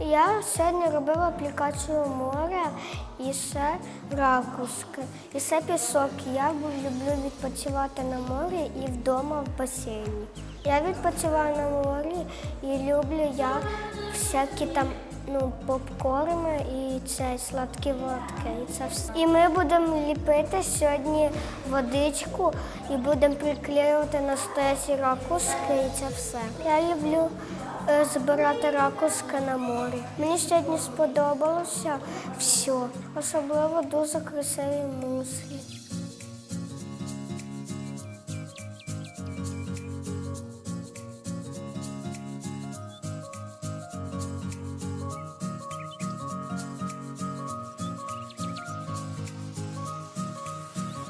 Я сьогодні робила аплікацію море і ще ракуски, і ще пісок. Я люблю відпочивати на морі і вдома в басейні. Я відпочиваю на морі і люблю я всякі там ну, попкорни і це сладкі водки. І це все. І ми будемо ліпити сьогодні водичку і будемо приклеювати на стесі ракуски і це все. Я люблю збирати ракуски на морі. Мені сьогодні сподобалося все. Особливо дуже красиві муслі.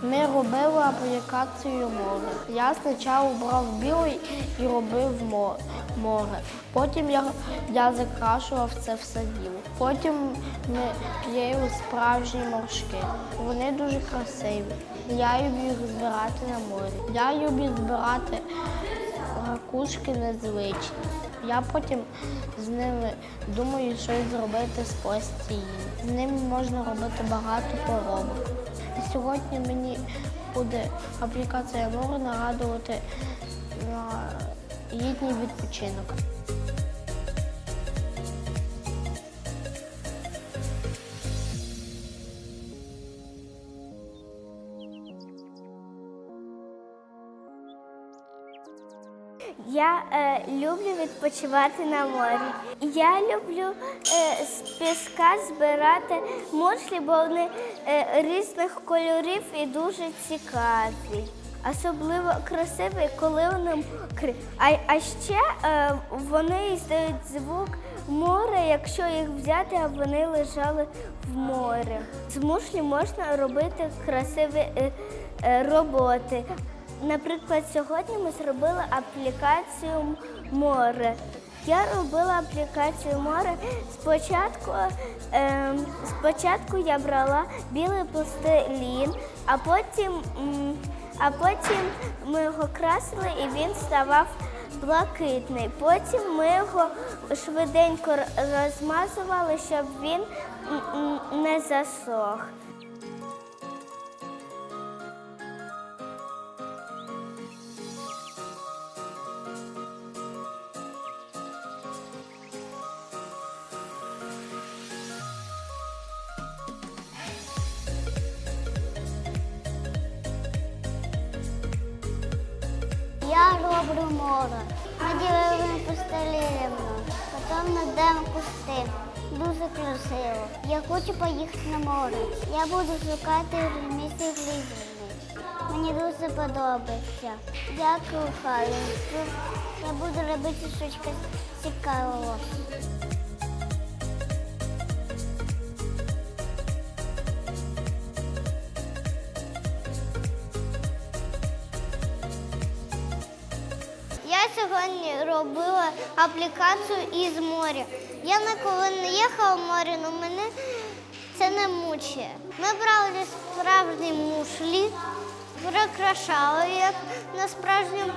Ми робили аплікацію море. Я спочатку брав білий і робив мо- море. Потім я, я закрашував це все діло. Потім ми клеїли справжні моршки. Вони дуже красиві. Я люблю їх збирати на морі. Я люблю збирати ракушки незвичні. Я потім з ними думаю щось зробити з пластиліну. З ними можна робити багато поробок. Сьогодні мені буде аплікація море нагадувати на літній відпочинок. Я е, люблю відпочивати на морі. Я люблю е, з піска збирати мушлі, бо вони е, різних кольорів і дуже цікаві. Особливо красиві, коли вони мокрі. А, а ще е, вони іздають звук моря, якщо їх взяти, а вони лежали в морі. З мушлі можна робити красиві е, е, роботи. Наприклад, сьогодні ми зробили аплікацію море. Я робила аплікацію море. Спочатку, ем, спочатку я брала білий пластилін, а потім, м, а потім ми його красили і він ставав блакитний. Потім ми його швиденько розмазували, щоб він не засох. Я море. Ми ділимо постеліємо, потім надемо кусти. Дуже красиво. Я хочу поїхати на море. Я буду шукати в місті Грізний. Мені дуже подобається. Дякую, Халі. Я буду робити щось цікавого. Я сьогодні робила аплікацію із моря. Я ніколи не їхала в море, але мене це не мучає. Ми брали справжні мушлі, прикрашали їх на справжньому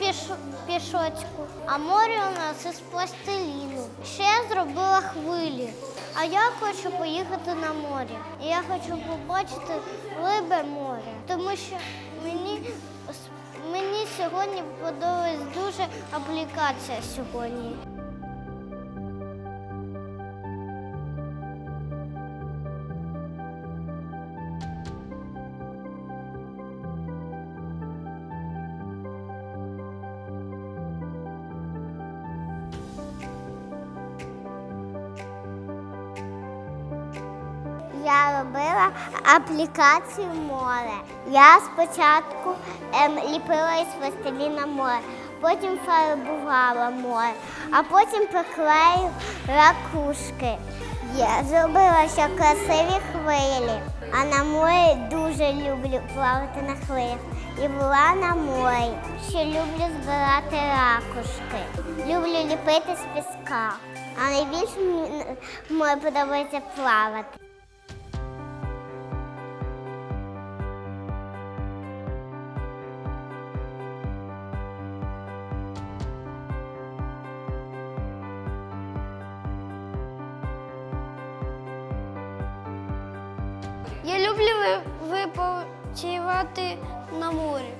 піш- пішочку. А море у нас із пластиліну. Ще я зробила хвилі. А я хочу поїхати на море. Я хочу побачити глибе море, тому що мені Мені сьогодні подобається дуже аплікація сьогодні. Я робила аплікацію море. Я спочатку ем, ліпила із пластиліна море, потім фарбувала море, а потім приклею ракушки. Я зробила ще красиві хвилі, а на морі дуже люблю плавати на хвилях. І була на морі. Ще люблю збирати ракушки. Люблю ліпити з піска. А найбільше мені подобається плавати. Відпочивати на морі.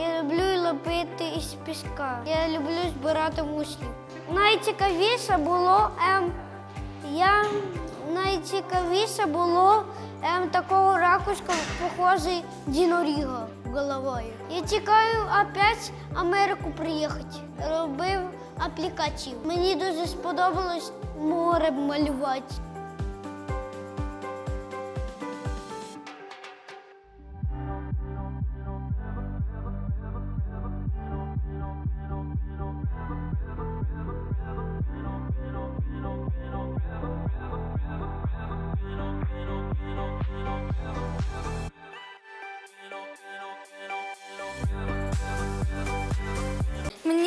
Я люблю лепити із піска. Я люблю збирати мушлі. Найцікавіше було ем, я найцікавіше було ем, такого ракушка, похожий Діноріга головою. Я чекаю опять Америку приїхати. Робив аплікацію. Мені дуже сподобалось море малювати.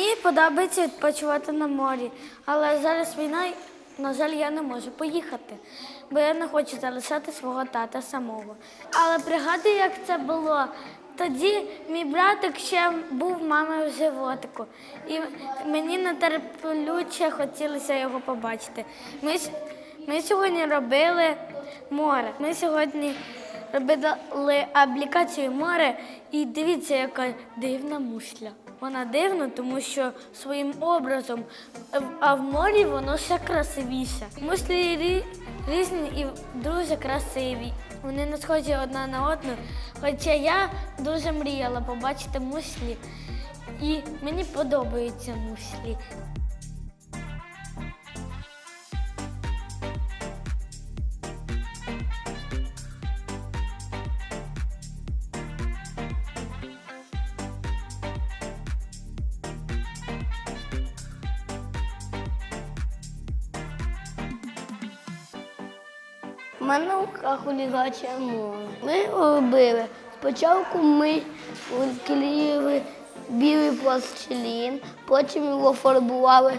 Мені подобається відпочивати на морі, але зараз війна, на жаль, я не можу поїхати, бо я не хочу залишати свого тата самого. Але пригадую, як це було. Тоді мій братик ще був мамою в животику, і мені нетерплюче хотілося його побачити. Ми, ми сьогодні робили море. Ми сьогодні робили аплікацію море, і дивіться, яка дивна мушля. Вона дивна, тому що своїм образом, е, а в морі воно ще красивіше. Муслі різні і дуже красиві. Вони не схожі одна на одну. Хоча я дуже мріяла побачити муслі, і мені подобаються муслі. Мене в руках олігаче море. Ми робили. Спочатку ми клеїли білий пластилін, потім його фарбували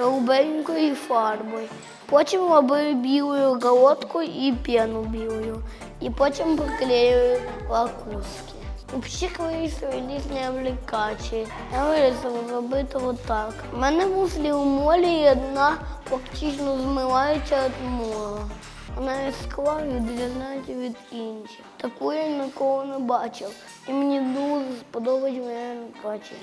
голубенькою фарбою. Потім робили білою голодкою і пену білою. І потім приклеїли лакуски. Взагалі клеїться різні аплікації. Я вирішила зробити отак. У мене муслі у молі одна фактично змивається від моря. Вона яскрава скла відрізняється від інших. Такої я ніколи не бачив. І мені дуже сподобається моя аплікація.